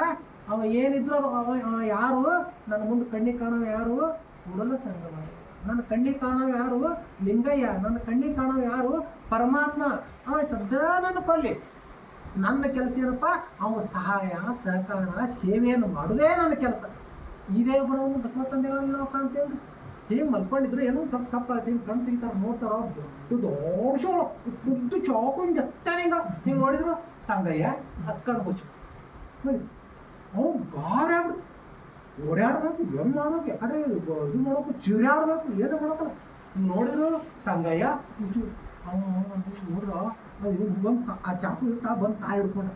ಅವ ಏನಿದ್ರು ಅದು ಅವ ಯಾರು? ನನ್ನ ಮುಂದೆ ಕಣ್ಣಿಗೆ ಕಾಣವ ಯಾರು? ಕೂಡಲ ಸಂಗಮ. ನನ್ನ ಕಣ್ಣಿಗೆ ಕಾಣವ ಯಾರು? ಲಿಂಗಯ್ಯ. ನನ್ನ ಕಣ್ಣಿಗೆ ಕಾಣವ ಯಾರು? ಪರಮಾತ್ಮ. ಅವ ಸದಾ ನನ್ನ ಕೊಲ್ಲಿ ನನ್ನ ಕೆಲಸ ಏನಪ್ಪ? ಅವ ಸಹಾಯ, ಸಹಕಾರ, ಸೇವೆಯನ್ನು ಮಾಡೋದೇ ನನ್ನ ಕೆಲಸ. ಇದೇ ಗುಣವನ್ನು ಬಸವ ತಂದೆಗಳಲ್ಲಿ ನಾವು ಕಾಣ್ತೇವೆ. ಹಿಂಗೆ ಮಲ್ಕೊಂಡಿದ್ರು, ಏನೋ ಸ್ವಲ್ಪ ಸ್ವಲ್ಪ ಆಯ್ತು ಕಣ್ ತೆಗಿತಾರೆ ನೋಡ್ತಾರ ಇದು ದೊಡ್ಡ ಶೋಳು ಉದ್ದು ಚಾಕು ಹಿಂಗೆ ಎತ್ತಾನೆ ಹಿಂಗೆ. ನೋಡಿದ್ರು, ಸಂಗಯ್ಯ ಹತ್ಕೊಂಡು ಹೋಚು ಅವ್ನು ಗಾರ ಆಗ್ಬಿಡ್ತು. ಓಡಾಡ್ಬೇಕು ಏನು ಮಾಡ್ಬೇಕು ಯಾಕಡೆ ಇದು ಮಾಡೋಕು ಚಿರಾಡ್ಬೇಕು ಏನು ಮಾಡೋಕಲ್ಲ. ನೋಡಿದ್ರು, ಸಂಗಯ್ಯ ನೋಡ್ರ ಅದು ಬಂದು ಆ ಚಾಕು ಇಟ್ಟ ಬಂದು ಕಾಯಿ ಹಿಡ್ಕೊಂಡ.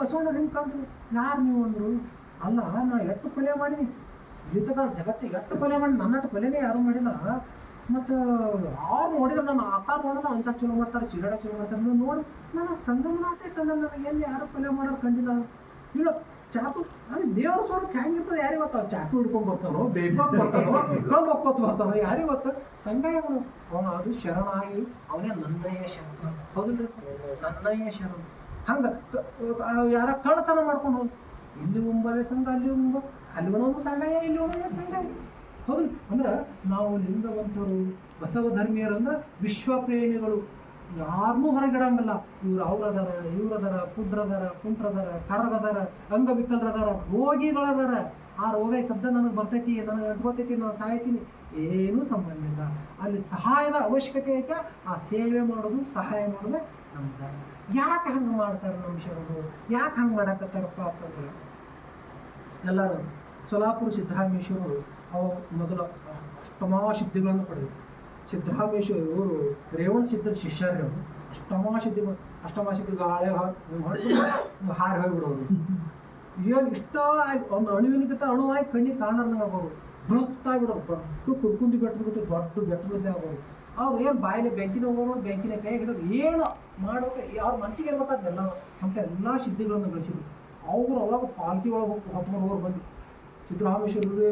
ಬಸವಣ್ಣ ಹಿಂಗೆ ಕಾಣ್ತೀವಿ ಯಾರು ನೀವು ಅಂದರು? ಅಲ್ಲ, ನಾ ಎಷ್ಟು ಕೊಲೆ ಮಾಡಿ ಇತಕ ಜಗತ್ತಿಗೆ ಎಷ್ಟು ಕೊಲೆ ಮಾಡಿ ನನ್ನಟ್ಟು ಕೊಲೆನೇ ಯಾರು ಮಾಡಿಲ್ಲ. ಮತ್ತು ಅವ್ರು ನೋಡಿದ್ರೆ ನನ್ನ ಆಕಾರ ನೋಡಿದ್ರೆ ಅಂಚ ಚಲೋ ಮಾಡ್ತಾರೆ ಚಿರಾಡ ಚಲೋ ಮಾಡ್ತಾರೆ ನೀವು ನೋಡಿ ನಾನು ಸಂಗಮನಾಥೆ ಕಂಡ ನನಗೆ ಎಲ್ಲಿ ಯಾರು ಕೊಲೆ ಮಾಡೋರು ಕಂಡಿಲ್ಲ. ಇಲ್ಲ, ಚಾಕು, ಅದು ದೇವ್ರ ಸ್ವರೂಪ ಹೆಂಗಿರ್ತದೆ ಯಾರಿಗೆ ಗೊತ್ತಾವ ಚಾಕು ಹಿಡ್ಕೊಂಡ್ ಬರ್ತಾನೋ ಬೇಕೋತ್ ಬರ್ತಾನೋ ಕಲ್ಲು ಒಕ್ಕೋತ್ ಬರ್ತಾನೋ ಯಾರಿಗೆ ಗೊತ್ತ? ಅವನು ಅವ ಅದು ಶರಣಾಗಿ, ಅವನೇ ನನ್ನಯ್ಯ ಶರಣ. ಹೌದಿಲ್ರಿ? ನನ್ನಯ್ಯ ಶರಣ. ಹಂಗ ಯಾರ ಕಳ್ಳತನ ಮಾಡ್ಕೊಂಡು ಹೋದ್ ಇಲ್ಲಿ ಉಂಬರೆ ಸಂಘ, ಅಲ್ಲಿ ಉಂಬ ಅಲ್ಲಿ ಒಂದೊಂದು ಸಂಘ, ಇಲ್ಲಿ ಒಂದೊಂದು ಸಂಘ. ಹೌದು ಅಂದ್ರೆ ನಾವು ಲಿಂಗವಂತರು, ಬಸವ ಧರ್ಮೀಯರು ಅಂದ್ರೆ ವಿಶ್ವ ಪ್ರೇಮಿಗಳು ಯಾರನ್ನೂ ಹೊರಗಿಡಂಗಿಲ್ಲ. ಇವ್ರು ಅವ್ರದಾರ ಇವ್ರದಾರ ಕುಡ್ರದಾರ ಕುಂಟ್ರದಾರ ಕರ್ಗದಾರ ಅಂಗವಿಕಲರದಾರ, ರೋಗಿಗಳದಾರ. ಆ ರೋಗ ಶಬ್ದ ನನಗೆ ಬರ್ತೈತಿ, ನನಗೆ ಅಟ್ಕೋತೈತಿ ನಾನು ಸಾಯ್ತೀನಿ. ಏನೂ ಸಂಬಂಧ ಇಲ್ಲ. ಅಲ್ಲಿ ಸಹಾಯದ ಅವಶ್ಯಕತೆ ಐತೆ, ಆ ಸೇವೆ ಮಾಡೋದು ಸಹಾಯ ಮಾಡೋದು ನಮ್ಮ ಯಾಕೆ ಹಂಗೆ ಮಾಡ್ತಾರೆ ನಮ್ಮ ಶರಣರು? ಯಾಕೆ ಹಂಗೆ ಮಾಡಕತ್ತಾರಪ್ಪ ಅಂತಂದ್ರೆ ಎಲ್ಲರೂ ಸೋಲಾಪುರ ಸಿದ್ದರಾಮೇಶ್ವರರು ಅವರು ಮೊದಲ ಅಷ್ಟಮಾಸಿದ್ಧಿಗಳನ್ನು ಪಡೆದರು. ಸಿದ್ದರಾಮೇಶ್ವರ ಇವರು ರೇವಣ ಸಿದ್ಧರ ಶಿಷ್ಯರೇ ಅಷ್ಟಮಾಸಿದ್ಧಿ ಅಷ್ಟಮಾಸಿದ್ಧಿ ಗಾಳೆ ಹಾರಿ ಹೋಗ್ಬಿಡೋರು. ಏನು ಇಷ್ಟ ಆಗಿ, ಒಂದು ಅಣುವಿನಗಿಂತ ಅಣುವಾಗಿ ಕಣ್ಣಿಗೆ ಕಾಣರ್ನಂಗೆ ಆಗೋರು. ಆಗಿಬಿಡೋರು ದೊಡ್ಡ ಕುರ್ಕುಂದಿ ಬೆಟ್ಟದ ಬಿಟ್ಟು ದೊಡ್ಡ ಬೆಟ್ಟದ ಆಗೋರು. ಅವ್ರು ಏನು ಬಾಯಲ್ಲಿ ಬೆಂಕಿನ ಹೋಗೋರು, ಬೆಂಕಿನ ಕೈ ಹಿಡಿದ್ರು ಏನು ಮಾಡೋಕೆ ಅವ್ರ ಮನಸ್ಸಿಗೆ ಗೊತ್ತಾಗ್ದಲ್ಲ ಅಂತ ಎಲ್ಲ ಸಿದ್ಧಿಗಳನ್ನು ಗಳಿಸಿದ್ರು ಅವ್ರು ಅವಾಗ ಪಾಲ್ಕಿ ಒಳಗೆ ಹೋಗಿ ಹೊತ್ಕೊಂಡು ಹೋಗೋರು ಬಂದು ಸಿದ್ದರಾಮೇಶ್ವರಿಗೆ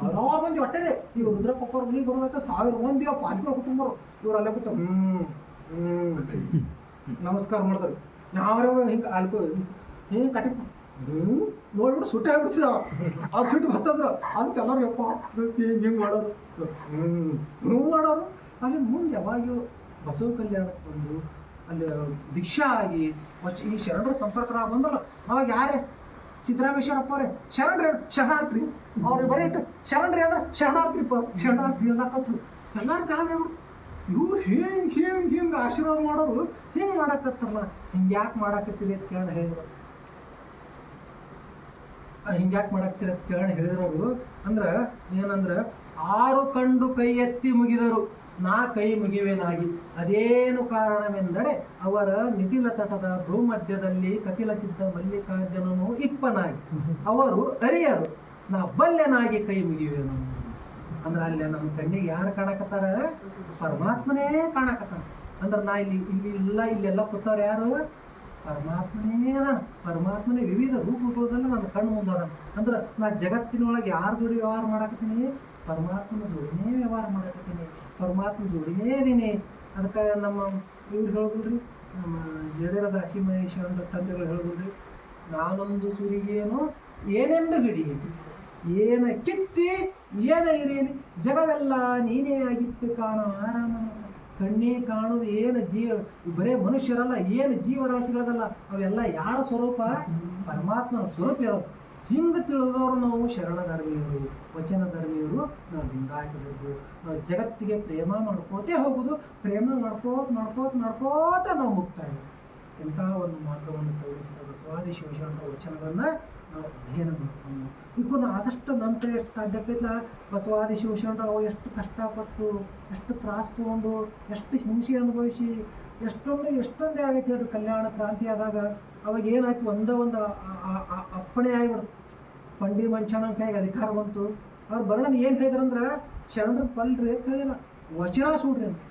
ಹಲವಾರು ಮಂದಿ ಒಟ್ಟರೆ ಈಗ ರುದ್ರಪ್ಪವ್ರ ಮನೆಗೆ ಬರೋದೈತೆ ಸಾವಿರ ಮಂದಿ ಅವ್ರು ಪಾಲ್ಕಿ ಒಳಗೆ ಕುತ್ಕೊಂಬರು ಇವ್ರು ಅಲ್ಲೇ ಕೂತ ಹ್ಞೂ ಹ್ಞೂ ನಮಸ್ಕಾರ ಮಾಡ್ತಾರೆ. ಯಾರೋ ಹಿಂಗೆ ಅಲ್ಕೋ, ಹಿಂಗೆ ಕಟ್ಟಿ ಹ್ಞೂ ನೋಡ್ಬಿಟ್ಟು ಸುಟ್ಟೆ ಆಗ್ಬಿಡ್ಸಿದ ಅವ್ರು ಸುಟ್ಟು ಬರ್ತದ್ರು ಅದಕ್ಕೆ ಎಲ್ಲರೂ, ಯಪ್ಪ ಹಿಂಗೆ ಹಿಂಗೆ ಮಾಡೋರು. ಹ್ಞೂ ಹ್ಞೂ ಮಾಡೋರು. ಅಲ್ಲಿ ಮುಂದೆ ಯಾವಾಗ ಬಸವ ಕಲ್ಯಾಣಕ್ಕೆ ಬಂದು ಅಲ್ಲಿ ಭಿಕ್ಷಾ ಆಗಿ ವಚ್ ಈ ಶರಣರ ಸಂಪರ್ಕದಾಗ ಬಂದ್ರಲ್ಲ, ಅವಾಗ ಯಾರೇ? ಸಿದ್ದರಾಮೇಶ್ವರಪ್ಪ ಅವರೇ, ಶರಣರೇ, ಶರಣಾರ್ಥಿ. ಅವ್ರಿಗೆ ಬರೀ ಇಟ್ಟು, ಶರಣರೇ ಅಂದ್ರೆ ಶರಣಾರ್ಥಿಪ್ಪ ಶರಣಾರ್ಥಿ ಅನ್ನಕತ್ತು ಎಲ್ಲರೂ ಕಾಲ ಇವ್ರು. ಹಿಂಗೆ ಹಿಂಗೆ ಹಿಂಗೆ ಆಶೀರ್ವಾದ ಮಾಡೋರು, ಹಿಂಗೆ ಮಾಡಾಕತ್ತಾರಲ್ಲ? ಹಿಂಗೆ ಯಾಕೆ ಮಾಡಕತ್ತೀರಿ ಅಂತ ಕೇಳಿ ಹೇಳಿದ್ರು. ಹಿಂಗೆ ಯಾಕೆ ಮಾಡಾಕ್ತೀರಿ ಅಂತ ಕೇಳಿ ಹೇಳಿದ್ರವರು ಅಂದ್ರೆ, ಏನಂದ್ರೆ, ಆರು ಕಂಡು ಕೈ ಎತ್ತಿ ಮುಗಿದರು. ನಾ ಕೈ ಮುಗಿವೇನಾಗಿ ಅದೇನು ಕಾರಣವೆಂದರೆ ಅವರ ನಿಟಿಲ ತಟದ ಭೂಮಧ್ಯದಲ್ಲಿ ಕಪಿಲ ಸಿದ್ಧ ಮಲ್ಲಿಕಾರ್ಜುನನು ಇಪ್ಪನಾಗಿ. ಅವರು ಅರಿಯರು, ನಾ ಬಲ್ಲೆನಾಗಿ ಕೈ ಮುಗಿವೇನು ಅಂದ್ರೆ ಅಲ್ಲಿ ನಮ್ಮ ಕಣ್ಣಿಗೆ ಯಾರು ಕಾಣಕತ್ತಾರ? ಪರಮಾತ್ಮನೇ ಕಾಣಕತ್ತಾರ. ಅಂದ್ರೆ ನಾ ಇಲ್ಲಿ ಇಲ್ಲಿ ಇಲ್ಲ, ಇಲ್ಲೆಲ್ಲ ಕೂತವ್ರು ಯಾರು? ಪರಮಾತ್ಮನೇ ಪರಮಾತ್ಮನೇ ವಿವಿಧ ರೂಪಗಳದಲ್ಲ ನನ್ನ ಕಣ್ಣು ಮುಂದೆ ಅದ ಅಂದ್ರೆ ನಾ ಜಗತ್ತಿನೊಳಗೆ ಯಾರ ಜೋಡಿ ವ್ಯವಹಾರ ಮಾಡಕತ್ತೀನಿ? ಪರಮಾತ್ಮನ ಜೋಡಿನೇ ವ್ಯವಹಾರ ಮಾಡಕತ್ತೀನಿ. ಪರಮಾತ್ಮ ಜೋಡಿನೇ ಇದೀನಿ ಅದಕ್ಕೆ ನಮ್ಮ ಇವ್ರು ಹೇಳಿದ್ರಿ ನಮ್ಮ ಜಡೇರ ದಾಸಿ ಮಹೇಶ್ವರ ತಂದೆಗಳು ಹೇಳಿದ್ರಿ ನಾನೊಂದು ಸುರಿಗೇನು, ಏನೆಂದು ಗಡಿ ಏನ ಕಿತ್ತಿ, ಏನ ಇರೇನಿ, ಜಗವೆಲ್ಲ ನೀನೇ ಆಗಿತ್ತು ಕಾಣೋ ಆರಾಮ. ಕಣ್ಣೇ ಕಾಣೋದು ಏನು ಜೀವ, ಬರೇ ಮನುಷ್ಯರಲ್ಲ, ಏನು ಜೀವರಾಶಿಗಳದಲ್ಲ, ಅವೆಲ್ಲ ಯಾರ ಸ್ವರೂಪ? ಪರಮಾತ್ಮನ ಸ್ವರೂಪ ಹಿಂಗೆ ತಿಳಿದವರು ನಾವು ಶರಣ ಧರ್ಮೀಯರು ವಚನ ಧರ್ಮಿಯವರು ನಾವು ನಾವು ಜಗತ್ತಿಗೆ ಪ್ರೇಮ ಮಾಡ್ಕೋತೇ ಹೋಗುದು, ಪ್ರೇಮ ಮಾಡ್ಕೋತ ಮಾಡ್ಕೋತ ಮಾಡ್ಕೋತ ನಾವು ಹೋಗ್ತಾ ಇದ್ದೀವಿ. ಇಂಥ ಒಂದು ಮಾರ್ಗವನ್ನು ತೋರಿಸಿದ ಬಸವಾದಿ ಶಿವಶರಣರ ವಚನಗಳನ್ನು ನಾವು ಅಧ್ಯಯನ ಮಾಡ್ಕೊಂಡು ನಾವು ಆದಷ್ಟು ಕಡೆ ಎಷ್ಟು ಸಾಧ್ಯಕ್ಕೈತಲ್ಲ ಬಸವಾದಿ ಶಿವಶರಣರು ಅವು ಎಷ್ಟು ಕಷ್ಟಪಟ್ಟು, ಎಷ್ಟು ತ್ರಾಸ ತಗೊಂಡು, ಎಷ್ಟು ಹಿಂಸೆ ಅನುಭವಿಸಿ, ಎಷ್ಟೊಂದು, ಎಷ್ಟೊಂದೇ ಆಗೈತೆ ಹೇಳಿ ಕಲ್ಯಾಣ ಕ್ರಾಂತಿ ಆದಾಗ, ಅವಾಗ ಏನಾಯ್ತು? ಒಂದೇ, ಒಂದು ಅಪ್ಪಣೆ ಆಗಿಬಿಡ್ತು. ಪಂಡಿ ಮಂಚನ ಕೈಗೆ ಅಧಿಕಾರ ಬಂತು? ಅವ್ರು ಬರೋಣ ಏನು ಹೇಳಿದ್ರಂದ್ರೆ ಶರಣರು ಪಲ್ರಿ ಅಂತ ಹೇಳಿಲ್ಲ. ವಚನ ಸುಡ್ರಿ ಅಂತ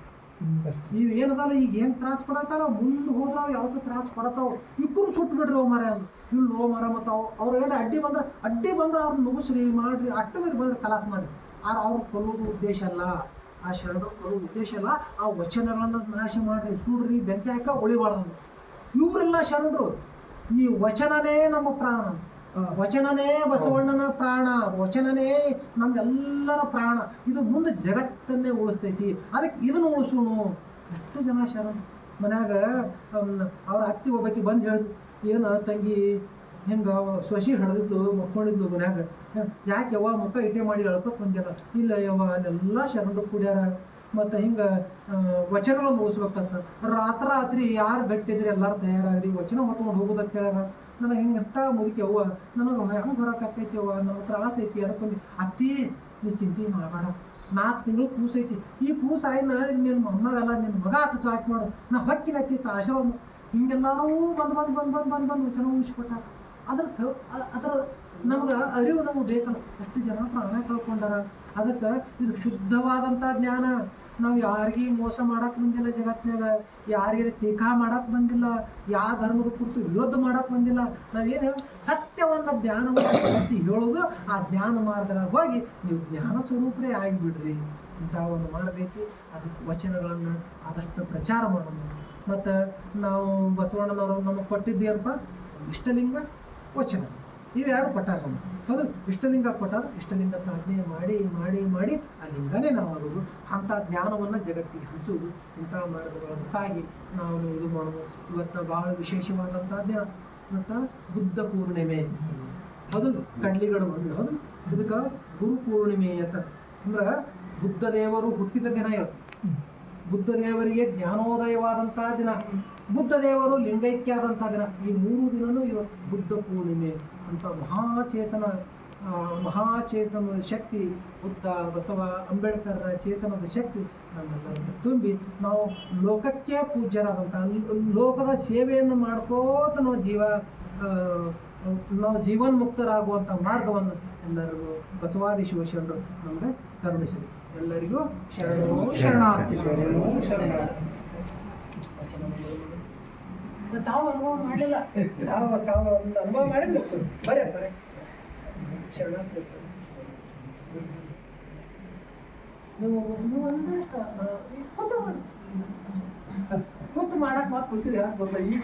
ನೀವು ಏನದಲ್ಲ ಈಗ ಏನು ತ್ರಾಸ ಕೊಡತ್ತಲ್ಲ ಮುಂದೆ ಹೋದ್ರ ಯಾವ್ದು ತ್ರಾಸ ಕೊಡತಾವ ಇಬ್ಬರು ಸುಟ್ಟು ಬಿಡ್ರಿ ಅವ್ ಮರ ಇಲ್ಲಿ ಲೋ ಮರ ಮತ್ತು ಅವು ಅವ್ರು ಏನು ಅಡ್ಡಿ ಬಂದ್ರೆ ಅಡ್ಡಿ ಬಂದ್ರೆ ಅವ್ರು ನುಗ್ಸ್ರಿ ಮಾಡ್ರಿ ಅಟ್ಟ ಮೇಲೆ ಬಂದ್ರೆ ಕಲಾಸ ಮಾಡ್ರಿ. ಆದ್ರೆ ಅವ್ರು ಕೊಲ್ಲೋದು ಉದ್ದೇಶ ಅಲ್ಲ. ಆ ಶರಣರು ಕೊಲ್ಲೋದು ಉದ್ದೇಶ ಅಲ್ಲ. ಆ ವಚನಗಳನ್ನು ನಾಶ ಮಾಡ್ರಿ ಸುಡ್ರಿ ಬೆಂಕಿ ಹಾಕ ಉಳಿಬಾರ್ದು ಇವರೆಲ್ಲ ಶರಣರು ಈ ವಚನನೇ ನಮ್ಮ ಪ್ರಾಣ. ವಚನನೇ ಬಸವಣ್ಣನ ಪ್ರಾಣ, ವಚನನೇ ನಮ್ಗೆಲ್ಲರ ಪ್ರಾಣ. ಇದು ಮುಂದೆ ಜಗತ್ತನ್ನೇ ಉಳಿಸ್ತೈತಿ. ಅದಕ್ಕೆ ಇದನ್ನು ಉಳಿಸೋಣ. ಎಷ್ಟು ಜನ ಶರಣ ಮನ್ಯಾಗ ಅವ್ರ ಅತ್ತಿ ಒಬ್ಬಾಕಿ ಬಂದು ಹೇಳಿದ್ರು ಏನು ತಂಗಿ, ಹಿಂಗೆ ಸೊಸಿ ಹಿಡಿದಿದ್ದು ಮಕ್ಕೊಂಡಿದ್ಲು ಮನ್ಯಾಗ. ಯಾಕೆ ಯಾವ ಮುಖ ಇಟ್ಟೆ ಮಾಡಿ ಹೇಳ್ಕೊಕ್ ಬಂದ್ಯಾರ ಇಲ್ಲ ಯಾವ ಅಲ್ಲೆಲ್ಲ ಶರಣರು ಕೂಡ್ಯಾರ. ಮತ್ತು ಹಿಂಗೆ ವಚನಗಳು ಮುಗಿಸ್ಬೇಕಂತ. ರಾತ್ರಿ ರಾತ್ರಿ ಯಾರು ಗಟ್ಟಿದ್ರೆ ಎಲ್ಲರೂ ತಯಾರಾಗ್ರಿ, ವಚನ ಹೊತ್ಕೊಂಡು ಹೋಗೋದಂತ ಹೇಳ್ಯಾರ. ನನಗೆ ಹಿಂಗೆ ಮುದುಕಿ ಅವ್ವ, ನನಗೆ ಹೆಂಗೆ ಬರೋಕ್ಕಾಕೈತಿ ಅವ್ವ ನನ್ನ ಆಸೆ ಐತಿ ಅದಕ್ಕೊಂದು ಅತ್ತಿ, ನೀ ಚಿಂತೆ ಮಾಡಬೇಡ. ನಾಲ್ಕು ತಿಂಗಳು ಕೂಸ್ ಐತಿ. ಈ ಕೂಸ್ ಆಯ್ನ ನಿನ್ನ ಮೊಮ್ಮಗಲ್ಲ ನಿನ್ನ ಮಗ ಆತ ಚಾಕ್ ಮಾಡು. ನಾ ಹೊಕ್ಕಿನ ಅತ್ತಿತ್ತ ಆಶೀರ್ವಾದ ಹಿಂಗೆಲ್ಲರೂ ಬಂದು ಬಂದು ಬಂದು ಬಂದು ಬಂದು ಬಂದು ವಚನ ಉಳಿಸ್ಕೊಟ್ಟಾರ ಅದ್ರ ಅದರ ನಮ್ಗೆ ಅರಿವು ನಮಗೆ ಬೇಕಲ್ಲ. ಅಷ್ಟು ಜನ ಪ್ರಾಣ ಕಳ್ಕೊಂಡಾರ. ಅದಕ್ಕೆ ಇದು ಶುದ್ಧವಾದಂಥ ಜ್ಞಾನ. ನಾವು ಯಾರಿಗೆ ಮೋಸ ಮಾಡಕ್ಕೆ ಬಂದಿಲ್ಲ ಜಗತ್ತಿನಾಗ, ಯಾರಿಗೆ ಟೀಕಾ ಮಾಡಕ್ಕೆ ಬಂದಿಲ್ಲ, ಯಾವ ಧರ್ಮದ ಕುರಿತು ವಿರೋಧ ಮಾಡಕ್ಕೆ ಬಂದಿಲ್ಲ ನಾವೇನು ಹೇಳ ಸತ್ಯವನ್ನ ಧ್ಯಾನ ಮಾಡಿ ಹೇಳೋದು ಆ ಜ್ಞಾನ ಮಾರ್ಗದಾಗ ಹೋಗಿ ನೀವು ಜ್ಞಾನ ಸ್ವರೂಪರೇ ಆಗಿಬಿಡ್ರಿ ಇಂಥ ಒಂದು ಮಾಡಬೇಕು. ಅದಕ್ಕೆ ವಚನಗಳನ್ನು ಆದಷ್ಟು ಪ್ರಚಾರ ಮಾಡೋಣ ಮತ್ತು ನಾವು ಬಸವಣ್ಣನವರು ನಮಗೆ ಕೊಟ್ಟಿದ್ದೇನಪ್ಪ ಇಷ್ಟಲಿಂಗ ವಚನ. ಇವೆರಡು ಕೊಟ್ಟಾರ ಹೌದು, ಇಷ್ಟಲಿಂಗ ಕೊಟ್ಟಾರ, ಇಷ್ಟಲಿಂಗ ಸಾಧನೆ ಮಾಡಿ ಮಾಡಿ ಮಾಡಿ ಆ ನಾವು ಆಗೋದು. ಅಂಥ ಜ್ಞಾನವನ್ನು ಜಗತ್ತಿಗೆ ಹಂಚುವುದು. ಇಂಥ ಮಾರ್ಗಗಳನ್ನು ಸಾಗಿ ನಾವು ಇದು ಮಾಡೋದು ಇವತ್ತು ಭಾಳ ವಿಶೇಷವಾದಂಥ ಜ್ಞಾನ. ಮತ್ತು ಬುದ್ಧ ಪೂರ್ಣಿಮೆ ಹೌದು ಕಡ್ಲಿಗಳು ಬಂದು, ಹೌದು. ಇದಕ್ಕೆ ಗುರು ಪೂರ್ಣಿಮೆ ಅಂತ. ಅಂದ್ರೆ ಬುದ್ಧ ದೇವರು ಹುಟ್ಟಿದ ದಿನ ಇವತ್ತು. ಬುದ್ಧ ದೇವರಿಗೆ ಜ್ಞಾನೋದಯವಾದಂಥ ದಿನ. ಬುದ್ಧ ದೇವರು ಲಿಂಗೈಕ್ಯ ಆದಂಥ ದಿನ ಈ ಮೂರು ದಿನವೂ ಇವತ್ತು ಬುದ್ಧ ಪೂರ್ಣಿಮೆ ಅಂತ ಮಹಾಚೇತನ ಮಹಾಚೇತನ ಶಕ್ತಿ, ಬುದ್ಧ, ಬಸವ ಅಂಬೇಡ್ಕರ್ ಚೇತನದ ಶಕ್ತಿ ತುಂಬಿ ನಾವು ಲೋಕಕ್ಕೆ ಪೂಜ್ಯರಾದಂಥ ಲೋಕದ ಸೇವೆಯನ್ನು ಮಾಡ್ಕೋತ ನಾವು ಜೀವ ನಾವು ಜೀವನ್ಮುಕ್ತರಾಗುವಂಥ ಮಾರ್ಗವನ್ನು ಎಲ್ಲರಿಗೂ ಬಸವಾದಿ ಶಿವಶರಣರು ನಮಗೆ ಕರುಣಿಸಿದೆ ಎಲ್ಲರಿಗೂ ಶರಣ ಶರಣಾರ್ಥಿ ಶರಣು ಶರಣಾರ್ಥಿ ತಾವು ಅನುಭವ ಮಾಡಲಿಲ್ಲ ತಾವು ತಾವು ಒಂದು ಅನುಭವ ಮಾಡಿದ ಮುಗಿಸು ಬರೇ ಬರೇ. ಶರಣಾರ್ಥಿ ನೀವು ನೀವು ಕೂತು ಮಾಡಕ್ಕೆ ಮಾತು ಕುಂತಿರಿ ಈಗ